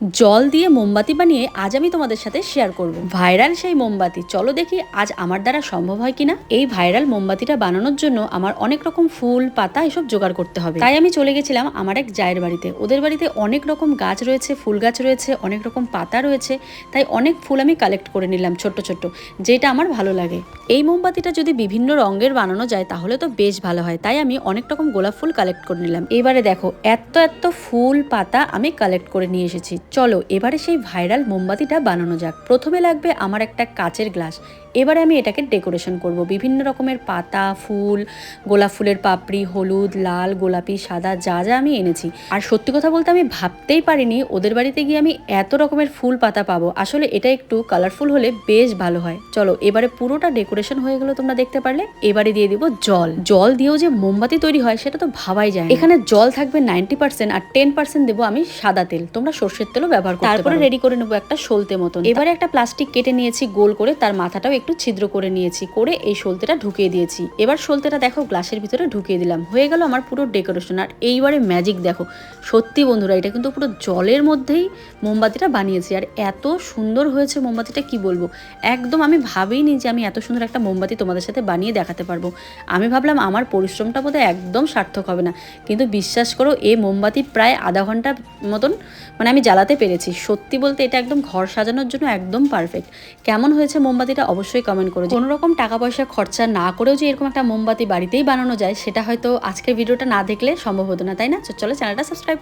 জল দিয়ে মোমবাতি বানিয়ে আজ আমি তোমাদের সাথে শেয়ার করব। ভাইরাল সেই মোমবাতি। চলো দেখি আজ আমার দ্বারা সম্ভব হয় কিনা। এই ভাইরাল মোমবাতিটা বানানোর জন্য আমার অনেক রকম ফুল, পাতা এসব জোগাড় করতে হবে। তাই আমি চলে গেছিলাম আমার এক জায়ের বাড়িতে। ওদের বাড়িতে অনেক রকম গাছ রয়েছে, ফুল গাছ রয়েছে, অনেক রকম পাতা রয়েছে। তাই অনেক ফুল আমি কালেক্ট করে নিলাম ছোট্ট ছোট্ট, যেটা আমার ভালো লাগে। এই মোমবাতিটা যদি বিভিন্ন রঙের বানানো যায়, তাহলে তো বেশ ভালো হয়। তাই আমি অনেক রকম গোলাপ ফুল কালেক্ট করে নিলাম। এবারে দেখো, এত এত ফুল, পাতা আমি কালেক্ট করে নিয়ে এসেছি। চলো এবারে সেই ভাইরাল মোমবাতিটা বানানো যাক। প্রথমে লাগবে আমার একটা কাচের গ্লাস। এবারে আমি এটাকে ডেকোরেশন করব। বিভিন্ন রকমের পাতা ফুল গোলাপ ফুলের পাপড়ি হলুদ লাল গোলাপি সাদা যা যা আমি এনেছি। আর সত্যি কথা বলতে আমি ভাবতেই পারিনি ওদের বাড়িতে গিয়ে আমি এত রকমের ফুল পাতা পাবো। আসলে এটা একটু কালারফুল হলে বেশ ভালো হয়। চলো এবারে পুরোটা ডেকোরেশন হয়ে গেলো তোমরা দেখতে পারলে। এবারে দিয়ে দিব জল। জল দিয়েও যে মোমবাতি তৈরি হয় সেটা তো ভাবাই যায় এখানে জল থাকবে নাইনটি পার্সেন্ট আর টেন পার্সেন্ট দেবো আমি সাদা তেল। তোমরা সর্ষের তেলও ব্যবহার করতে তারপরে রেডি করে নেব একটা সলতে মতন। এবারে একটা প্লাস্টিক কেটে নিয়েছি গোল করে তার মাথাটাও একটু ছিদ্র করে নিয়েছি, করে এই সলতেটা ঢুকিয়ে দিয়েছি। এবার সলতেটা দেখো, গ্লাসের ভিতরে ঢুকিয়ে দিলাম। হয়ে গেল আমার পুরো ডেকোরেশন। আর এইবারে ম্যাজিক দেখো। সত্যি বন্ধুরা, এটা কিন্তু পুরো জলের মধ্যেই মোমবাতিটা বানিয়েছি। আর এত সুন্দর হয়েছে মোমবাতিটা, কি বলব? একদম আমি ভাবিনি যে আমি এত সুন্দর একটা মোমবাতি তোমাদের সাথে বানিয়ে দেখাতে পারব। আমি ভাবলাম আমার পরিশ্রমটা বোধহয় একদম সার্থক হবে না। কিন্তু বিশ্বাস করো এ মোমবাতি প্রায় আধা ঘণ্টা মতন মানে আমি জ্বালাতে পেরেছি। সত্যি বলতে এটা একদম ঘর সাজানোর জন্য একদম পারফেক্ট কেমন হয়েছে মোমবাতিটা অবশ্যই কমেন্ট করো কোনো রকম টাকা পয়সা খরচা না করেও যে এরকম একটা মোমবাতি বাড়িতেই বানানো যায়, সেটা হয়তো আজকের ভিডিওটা না দেখলে সম্ভব হতো না, তাই না? চলো চ্যানেলটা সাবস্ক্রাইব